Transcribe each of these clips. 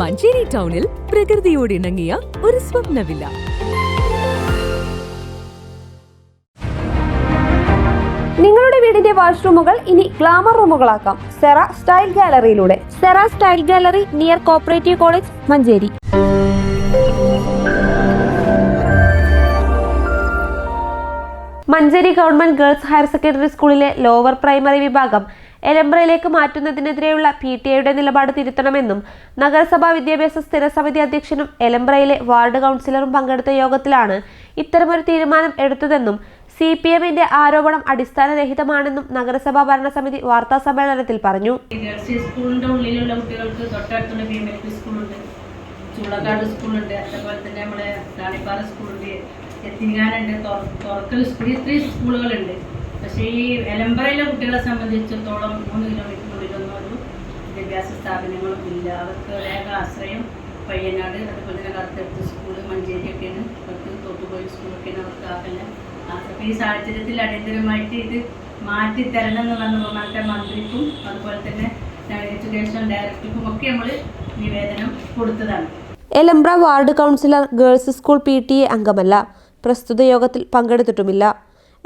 മഞ്ചേരി ടൗണിൽ പ്രകൃതിയോട് ഇണങ്ങിയ ഒരു സ്വപ്നവില്ല. നിങ്ങളുടെ വീടിന്റെ വാഷ്റൂമുകൾ ഇനി ഗ്ലാമർ റൂമുകളാക്കാം. Sera style ഗാലറിയിലൂടെ. Sera style gallery near cooperative college Manjeri. Manjeri government girls higher secondary സ്കൂളിലെ ലോവർ പ്രൈമറി വിഭാഗം എലംബ്രയിലേക്ക് മാറ്റുന്നതിനെതിരെയുള്ള പി ടി ഐയുടെ നിലപാട് തിരുത്തണമെന്നും നഗരസഭാ വിദ്യാഭ്യാസ സ്ഥിരസമിതി അധ്യക്ഷനും എലംബ്രയിലെ വാർഡ് കൗൺസിലറും പങ്കെടുത്ത യോഗത്തിലാണ് ഇത്തരമൊരു തീരുമാനം എടുത്തതെന്നും സി പി എമ്മിന്റെ ആരോപണം അടിസ്ഥാനരഹിതമാണെന്നും നഗരസഭാ ഭരണസമിതി വാർത്താ സമ്മേളനത്തിൽ പറഞ്ഞു. സ്കൂളിന്റെ ഉള്ളിലുള്ള കുട്ടികൾക്ക് തൊട്ടടുത്തുള്ള ബി എം എൽ പി സ്കൂളുണ്ട്. ചൂളക്കാട് സ്കൂളുണ്ട്. അതേപോലെ തന്നെ നമ്മുടെ താണിപ്പാറ സ്കൂളുണ്ട്. എത്തിങ്ങാനുണ്ട്. തുറക്കൽ സ്കൂൾ ഇത്രയും സ്കൂളുകളുണ്ട്. പക്ഷേ ഈ എലമ്പറയിലെ കുട്ടികളെ സംബന്ധിച്ചിടത്തോളം മൂന്ന് കിലോമീറ്ററിനുള്ളിലൊന്നും ഒരു വിദ്യാഭ്യാസ സ്ഥാപനങ്ങളും ഇല്ല അവർക്ക് ഏക ആശ്രയം പയ്യനാട് അതുപോലെ തന്നെ കറുത്തെടുത്ത് സ്കൂൾ മഞ്ചേരിയൊക്കെയാണ്. അവർക്ക് തോട്ടുപോയി സ്കൂളൊക്കെയാണ് അവർക്ക് ആകല്ല അപ്പം ഈ സാഹചര്യത്തിൽ അടിയന്തരമായിട്ട് ഇത് മാറ്റി തരണം എന്നുള്ള ബഹുമാനത്തെ മന്ത്രിക്കും അതുപോലെ തന്നെ എഡ്യൂക്കേഷൻ ഡയറക്ടർക്കും ഒക്കെ നമ്മൾ നിവേദനം കൊടുത്തതാണ്. Elambra ward councillor girls school P T A അംഗമല്ല. പ്രസ്തുത യോഗത്തിൽ പങ്കെടുത്തിട്ടുമില്ല.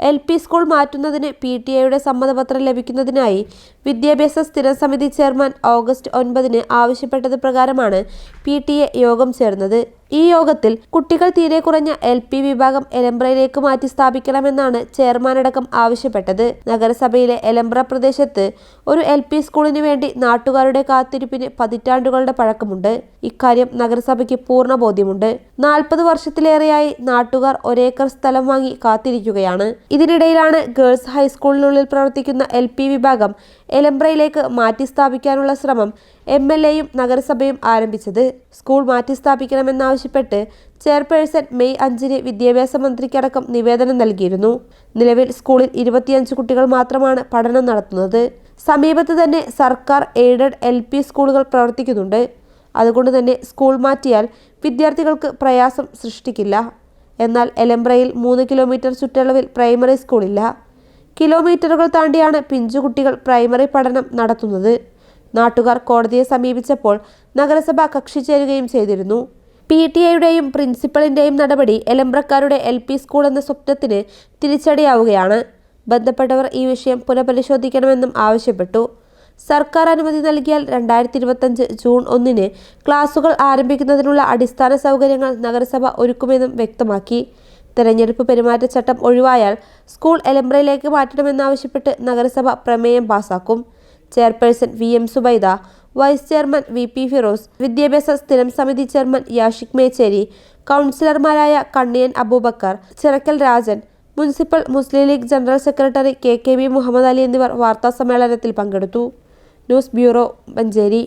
എൽ പി സ്കൂൾ മാറ്റുന്നതിന് പി ടി എയുടെ സമ്മതപത്രം ലഭിക്കുന്നതിനായി വിദ്യാഭ്യാസ സ്ഥിരം സമിതി ചെയർമാൻ ഓഗസ്റ്റ് ഒൻപതിന് ആവശ്യപ്പെട്ടത് പ്രകാരമാണ് പി ടി എ യോഗം ചേർന്നത്. ഈ യോഗത്തിൽ കുട്ടികൾ തീരെ കുറഞ്ഞ എൽ പി വിഭാഗം എലംബ്രയിലേക്ക് മാറ്റി സ്ഥാപിക്കണമെന്നാണ് ചെയർമാനടക്കം ആവശ്യപ്പെട്ടത്. നഗരസഭയിലെ എലംബ്ര പ്രദേശത്ത് ഒരു എൽ പി സ്കൂളിന് വേണ്ടി നാട്ടുകാരുടെ കാത്തിരിപ്പിന് പതിറ്റാണ്ടുകളുടെ പഴക്കമുണ്ട്. ഇക്കാര്യം നഗരസഭയ്ക്ക് പൂർണ ബോധ്യമുണ്ട്. നാൽപ്പത് വർഷത്തിലേറെയായി നാട്ടുകാർ ഒരേക്കർ സ്ഥലം വാങ്ങി കാത്തിരിക്കുകയാണ്. ഇതിനിടയിലാണ് ഗേൾസ് ഹൈസ്കൂളിനുള്ളിൽ പ്രവർത്തിക്കുന്ന എൽ പി വിഭാഗം എലംബ്രയിലേക്ക് മാറ്റി സ്ഥാപിക്കാനുള്ള ശ്രമം എം എൽ എയും നഗരസഭയും ആരംഭിച്ചത്. സ്കൂൾ മാറ്റി സ്ഥാപിക്കണമെന്നാവശ്യപ്പെട്ട് ചെയർപേഴ്സൺ മെയ് അഞ്ചിന് വിദ്യാഭ്യാസ മന്ത്രിക്കടക്കം നിവേദനം നൽകിയിരുന്നു. നിലവിൽ സ്കൂളിൽ ഇരുപത്തിയഞ്ച് കുട്ടികൾ മാത്രമാണ് പഠനം നടത്തുന്നത്. സമീപത്ത് തന്നെ സർക്കാർ എയ്ഡഡ് എൽ പി സ്കൂളുകൾ പ്രവർത്തിക്കുന്നുണ്ട്. അതുകൊണ്ട് തന്നെ സ്കൂൾ മാറ്റിയാൽ വിദ്യാർത്ഥികൾക്ക് പ്രയാസം സൃഷ്ടിക്കില്ല. എന്നാൽ എലംബ്രയിൽ മൂന്ന് കിലോമീറ്റർ ചുറ്റളവിൽ പ്രൈമറി സ്കൂളില്ല. കിലോമീറ്ററുകൾ താണ്ടിയാണ് പിഞ്ചുകുട്ടികൾ പ്രൈമറി പഠനം നടത്തുന്നത്. നാട്ടുകാർ കോടതിയെ സമീപിച്ചപ്പോൾ നഗരസഭ കക്ഷി ചേരുകയും ചെയ്തിരുന്നു. പി ടി എയുടെയും പ്രിൻസിപ്പളിന്റെയും നടപടി എലംബ്രക്കാരുടെ എൽ പി സ്കൂൾ എന്ന സ്വപ്നത്തിന് തിരിച്ചടിയാവുകയാണ്. ബന്ധപ്പെട്ടവർ ഈ വിഷയം പുനഃപരിശോധിക്കണമെന്നും ആവശ്യപ്പെട്ടു. സർക്കാർ അനുമതി നൽകിയാൽ രണ്ടായിരത്തി ഇരുപത്തഞ്ച് ജൂൺ ഒന്നിന് ക്ലാസുകൾ ആരംഭിക്കുന്നതിനുള്ള അടിസ്ഥാന സൗകര്യങ്ങൾ നഗരസഭ ഒരുക്കുമെന്നും വ്യക്തമാക്കി. തെരഞ്ഞെടുപ്പ് പെരുമാറ്റച്ചട്ടം ഒഴിവായാൽ സ്കൂൾ എലംബ്രയിലേക്ക് മാറ്റണമെന്നാവശ്യപ്പെട്ട് നഗരസഭ പ്രമേയം പാസാക്കും. Chairperson V M Zubaida vice chairman V P Firoz വിദ്യാഭ്യാസ സ്ഥിരം സമിതി ചെയർമാൻ യാഷിക് മേച്ചേരി കൗൺസിലർമാരായ Kanniyan Abubakar Chirakkal Rajan municipal Muslim League general secretary K K B Muhammad Ali എന്നിവർ വാർത്താസമ്മേളനത്തിൽ പങ്കെടുത്തു. News bureau Manjeri.